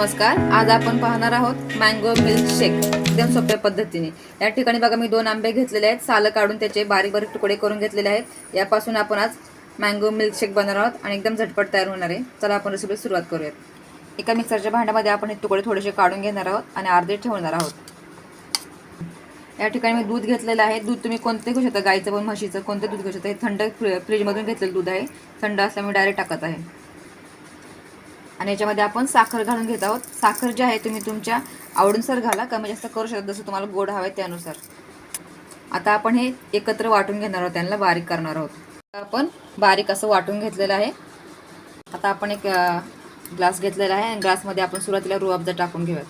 नमस्कार आज आपण पाहणार आहोत मँगो मिल्क शेक एकदम सोप्या पद्धतीने. या ठिकाणी बघा मी दोन आंबे घेतलेले आहेत सालं काढून त्याचे बारीक बारीक तुकडे करून घेतलेले आहेत. यापासून आपण आज मँगो मिल्क शेक बनवणार आहोत आणि एकदम झटपट तयार होणार आहे. चला आपण रेसिपी सुरुवात करूयात. एका मिक्सरच्या भांड्यामध्ये आपण हे तुकडे थोडेसे काढून घेणार आहोत आणि अर्धे ठेवणार आहोत. या ठिकाणी मी दूध घेतलेलं आहे. दूध तुम्ही कोणते घेऊ शकता गाईचं पण म्हशीचं कोणतं दूध घेऊ शकता. हे थंड फ्री फ्रीजमधून घेतलेलं दूध आहे. थंड असल्यामुळे डायरेक्ट टाकत आहे. आणि याच्यामध्ये आपण साखर घालून घेत आहोत. साखर जी आहे तुम्ही तुमच्या आवडीनुसार घाला. कमी जास्त करू शकता जसं तुम्हाला गोड हवं आहे त्यानुसार. आता आपण हे एकत्र वाटून घेणार आहोत त्यांना बारीक करणार आहोत. आपण बारीक असं वाटून घेतलेलं आहे. आता आपण एक ग्लास घेतलेला आहे आणि ग्लासमध्ये आपण सुरुवातीला रुअफजा टाकून घेऊयात.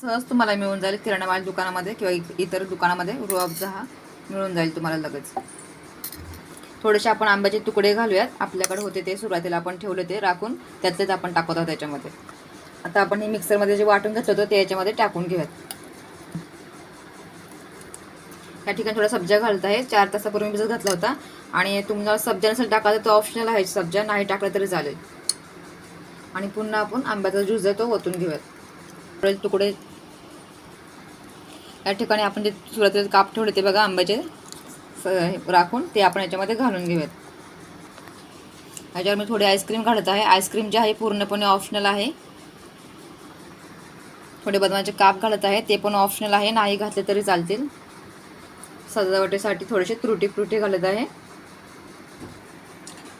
सहज तुम्हाला मिळून जाईल किराणा माल दुकानामध्ये किंवा इ- इतर दुकानामध्ये रुअफजा हा मिळून जाईल तुम्हाला लगेच. थोडेसे आपण आंब्याचे तुकडे घालूयात. आपल्याकडे होते ते सुरुवातीला आपण ठेवले ते राखून. त्यातलेच आपण टाकत आहोत त्याच्यामध्ये आता आपण हे मिक्सरमध्ये जे वाटून घेतलं होतं ते याच्यामध्ये टाकून घेऊयात. या ठिकाणी थोडा सब्जा घालत आहे. चार तासापूर्वी भिजत घातला होता आणि तुम्हाला सब्जा नसेल टाकायचं तो ऑप्शनल आहे सब्जा नाही टाकला तरी चालेल. आणि पुन्हा आपण आंब्याचा ज्यूस आहे तो ओतून घेऊयात. तुकडे या ठिकाणी आपण जे सुरुवातीला काप ठेवले ते बघा आंब्याचे. राखून ते आपण याच्यामध्ये घालून घेऊयात. ह्याच्यावर मी थोडी आईस्क्रीम घालत आहे. आईस्क्रीम जे आहे पूर्णपणे ऑप्शनल आहे. थोडे बदमाचे काप घालत आहे. ते पण ऑप्शनल आहे. नाही घातले तरी चालतील. सजावटीसाठी थोडेसे त्रुटी फ्रुटी घालत आहे.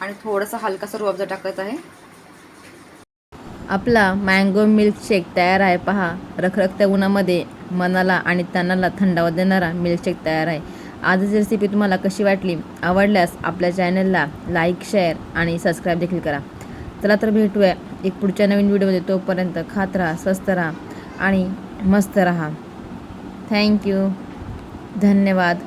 आणि थोडासा हलकासा रुअफजा टाकत आहे. आपला मँगो मिल्कशेक तयार आहे. पहा रखरखत्या उन्हामध्ये मनाला आणि तणाला थंडावा देणारा मिल्कशेक तयार आहे. आजची रेसिपी तुम्हाला कशी वाटली आवडल्यास आपल्या चॅनलला लाईक शेअर आणि सबस्क्राईब देखील करा. चला तर भेटूया एक पुढच्या नवीन व्हिडिओमध्ये तोपर्यंत खात राहा स्वस्त राहा आणि मस्त राहा. थँक्यू धन्यवाद.